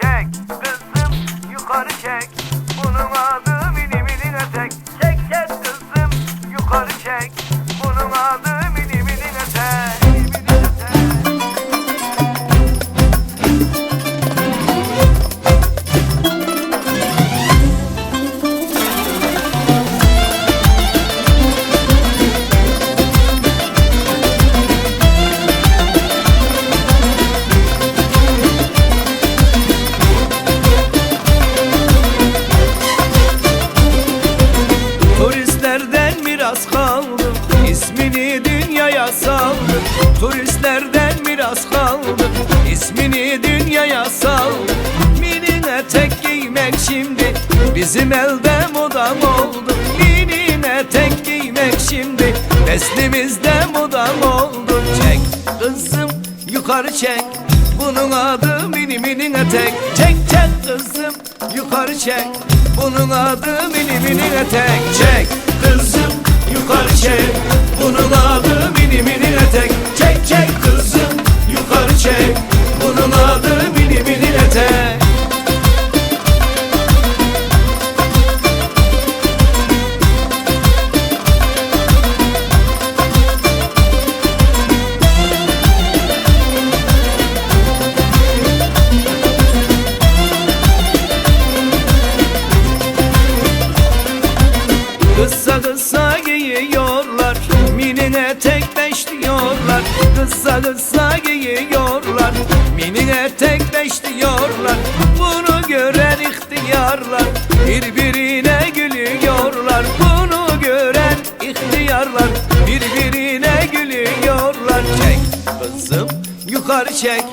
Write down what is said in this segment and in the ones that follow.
çek kızım yukarı çek ismini dünyaya saldı. Turistlerden miras kaldı. İsmini dünyaya saldı. Mini etek giymek şimdi. Bizim elde modam oldu. Mini etek giymek şimdi. Neslimizde modam oldu. Çek kızım yukarı çek. Bunun adı mini mini etek Çek çek kızım yukarı çek. Bunun adı mini mini etek Çek etek Çek çek kızım. Yukarı çek Bunun adı mini mini etek Kısa kısa giyiyorlar Mini etek diyorlar Kısa kısa giyiyorlar. Mini etek diyorlar Bunu gören ihtiyarlar. Birbirine gülüyorlar. Bunu gören ihtiyarlar. Birbirine gülüyorlar. Çek kızım yukarı çek.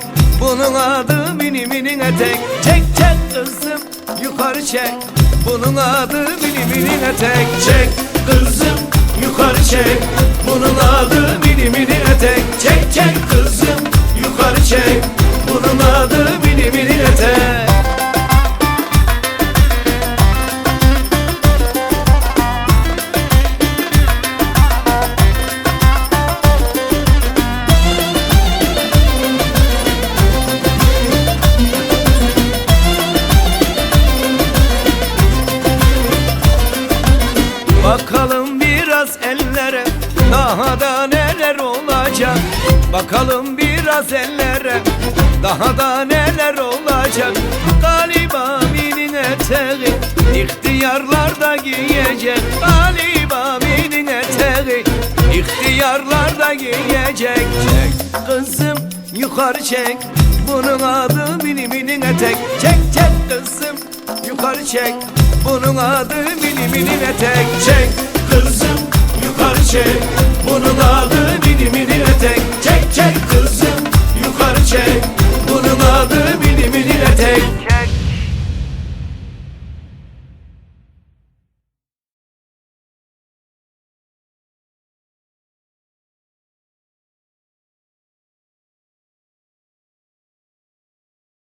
Bunun adı mini mini etek. Çek çek kızım yukarı çek. Bunun adı mini mini etek. Çek kızım yukarı çek. Bunun adı mini mini etek. Çek çek kızım Daha da neler olacak? Bakalım biraz ellere. Daha da neler olacak? Galiba minin eteği İhtiyarlar da giyecek. Galiba minin eteği İhtiyarlar da giyecek. Çek kızım yukarı çek. Bunun adı mini minin etek. Çek çek kızım yukarı çek. Bunun adı mini mini etek. Çek parça. Bunun adı mini mini etek